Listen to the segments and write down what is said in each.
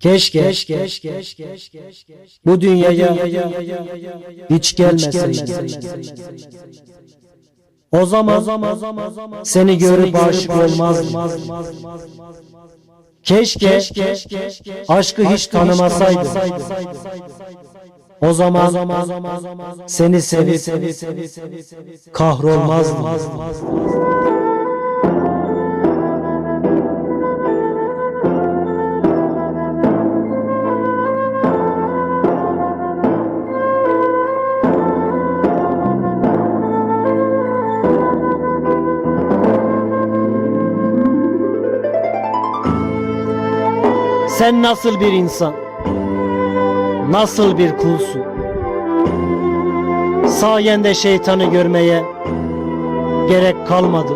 Keşke, bu dünyaya hiç gelmeseydin. O zaman seni görüp aşık olmazdım. Keşke aşkı hiç tanımasaydım. O zaman seni sevip kahrolmazdım. Sen nasıl bir insan? Nasıl bir kulsun? Sayende şeytanı görmeye gerek kalmadı.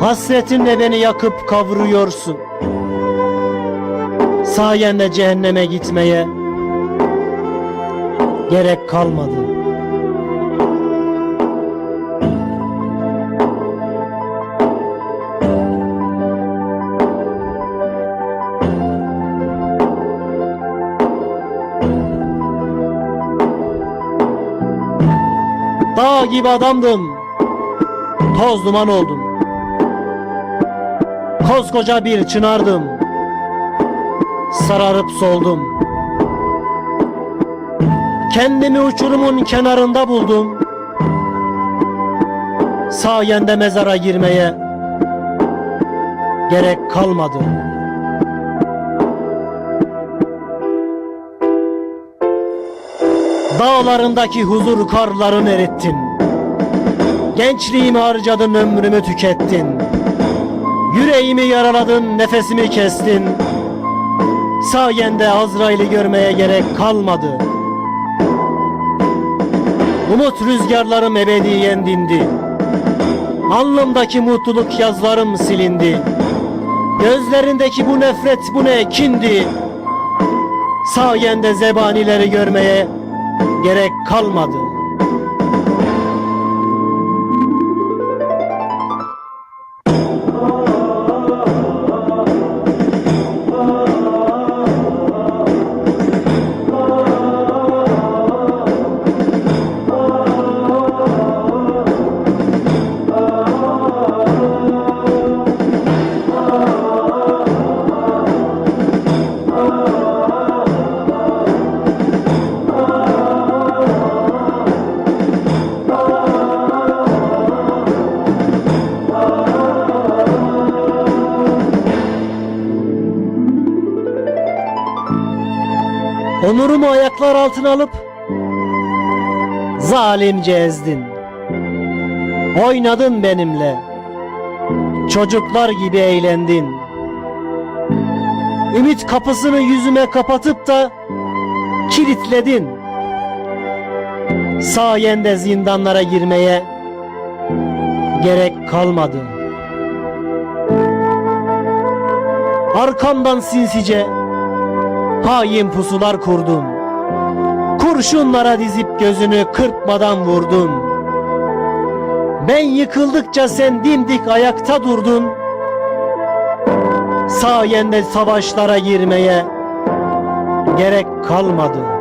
Hasretinle beni yakıp kavuruyorsun. Sayende cehenneme gitmeye gerek kalmadı. Dağ gibi adamdım. Toz duman oldum. Koskoca bir çınardım. Sararıp soldum. Kendimi uçurumun kenarında buldum. Sayende mezara girmeye gerek kalmadı. Dağlarındaki huzur karlarını erittin. Gençliğimi harcadın, ömrümü tükettin. Yüreğimi yaraladın, nefesimi kestin. Sayende Azrail'i görmeye gerek kalmadı. Umut rüzgarlarım ebediyen dindi. Alnımdaki mutluluk yazlarım silindi. Gözlerindeki bu nefret bu ne kindi. Sayende zebanileri görmeye gerek kalmadı. Onurumu ayaklar altına alıp zalimce ezdin. Oynadın benimle. Çocuklar gibi eğlendin. Ümit kapısını yüzüme kapatıp da kilitledin. Sayende zindanlara girmeye gerek kalmadı. Arkamdan sinsice hain pusular kurdun. Kurşunlara dizip gözünü kırpmadan vurdun. Ben yıkıldıkça sen dimdik ayakta durdun. Sayende savaşlara girmeye gerek kalmadı.